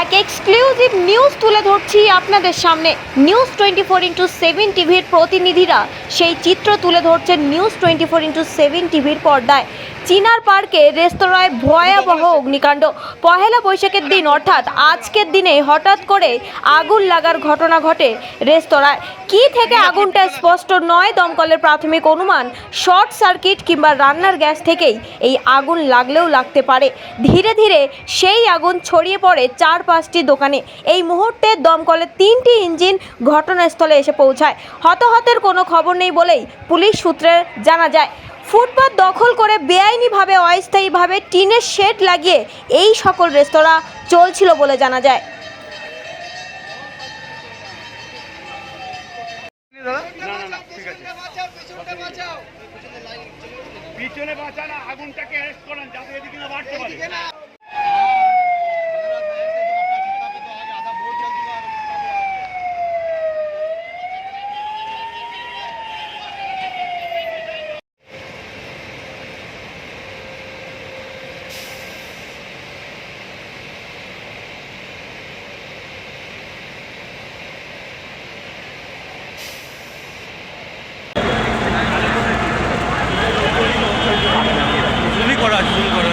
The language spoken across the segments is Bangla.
এক এক্সক্লুসিভ নিউজ তুলে ধরছি আপনাদের সামনে। News twenty four into seven টিভির প্রতিনিধিরা সেই চিত্র তুলে ধরছেন news twenty four into seven টিভির পর্দায়। চিনার পার্কে রেস্তোরাঁয় ভয়াবহ অগ্নিকাণ্ড। পহেলা বৈশাখের দিন, অর্থাৎ আজকের দিনে হঠাৎ করে আগুন লাগার ঘটনা ঘটে রেস্তোরাঁয়। কি থেকে আগুনটা স্পষ্ট নয়, দমকলের প্রাথমিক অনুমান, শর্ট সার্কিট কিংবা রান্নার গ্যাস থেকেই এই আগুন লাগলেও লাগতে পারে। ধীরে ধীরে সেই আগুন ছড়িয়ে পড়ে চার পাঁচটি দোকানে। এই মুহূর্তে দমকলের তিনটি ইঞ্জিন ঘটনাস্থলে এসে পৌঁছায়। হতাহতের কোনো খবর নেই বলেই পুলিশ সূত্রে জানা যায়। ফুটপাত দখল করে বেআইনিভাবে, অস্থায়ীভাবে টিনের শেড লাগিয়ে এই সকল রেস্তোরাঁ চলছিল বলে জানা যায়। পিছনে আগুনটাকে অ্যারেস্ট করেন, যাতে এদিকে বাড়তে পারে জুমি করা জুমি করা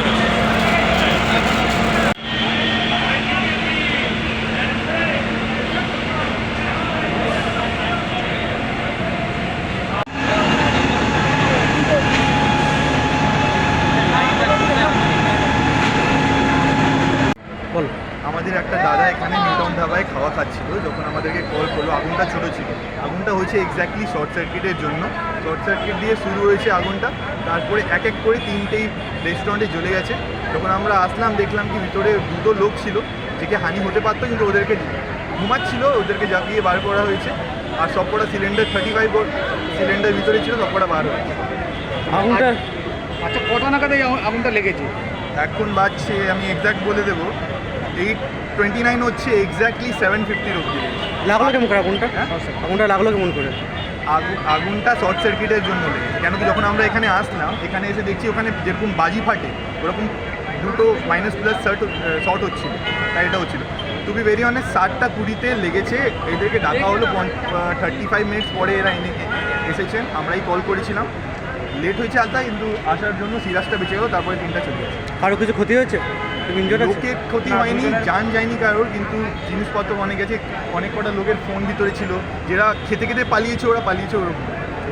বলো আমাদের একটা দাদা এখানে নিউটাউন ধাবায় খাওয়া খাচ্ছিল যখন আমাদেরকে কল করল আগুনটা ছোট ছিল। আগুনটা হয়েছে এক্স্যাক্টলি শর্ট সার্কিটের জন্য। শর্ট সার্কিট দিয়ে শুরু হয়েছে আগুনটা তারপরে এক এক করে তিনটেই রেস্টুরেন্টে জ্বলে গেছে। যখন আমরা আসলাম দেখলাম কি ভিতরে দুটো লোক ছিল যেকে হানি হতে পারতো কিন্তু ওদেরকে ঘুমাচ্ছিল ওদেরকে জাপিয়ে বার করা হয়েছে আর সবকটা সিলিন্ডার থার্টি ফাইভ সিলিন্ডার ভিতরে ছিল সবকটা বার হয়েছে। আগুনটা আচ্ছা কটা নাগাদ আগুনটা লেগেছে? এখন বাজছে আমি এক্স্যাক্ট বলে দেবো। এইট টোয়েন্টি নাইন হচ্ছে এক্স্যাক্টলি সেভেন ফিফটির অব্দি লাগল কেমন করে আগুনটা? হ্যাঁ? আগুনটা লাগল কেমন করে? আগুন আগুনটা শর্ট সার্কিটের জন্য লেগেছে কেন কি যখন আমরা এখানে আসলাম এখানে এসে দেখছি ওখানে যেরকম বাজি ফাটে ওরকম দুটো মাইনাস প্লাস শার্ট শর্ট হচ্ছিল। তাই এটা হচ্ছিল টু বি ভেরি অনেস্ট সাতটা কুড়িতে লেগেছে। এদেরকে ডাকা হলো থার্টি ফাইভ মিনিটস পরে এরা এনে এসেছেন। আমরাই কল করেছিলাম। লেট হয়েছে আলতা কিন্তু আসার জন্য সিরাজটা বেঁচে গেলো তারপরে তিনটা চলে গেছে। কারও কিছু ক্ষতি হয়েছে? তুমি লোকের ক্ষতি হয়নি যান যায়নি কারোর কিন্তু জিনিসপত্র অনেক গেছে অনেক কটা লোকের ফোন ভিতরে ছিল যারা খেতে খেতে পালিয়েছে ওরা পালিয়েছে ওরকম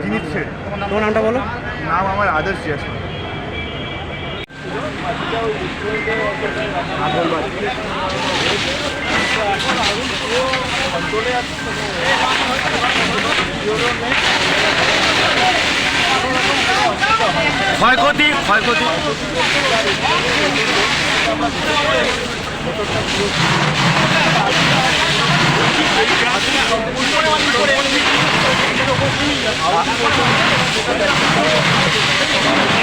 জিনিস ছেড়ে। তোমার নামটা বলো? নাম আমার আদার্স জিয়াসমান ক্ষয়ক্ষতি ক্ষয়ক্ষতি। আগুন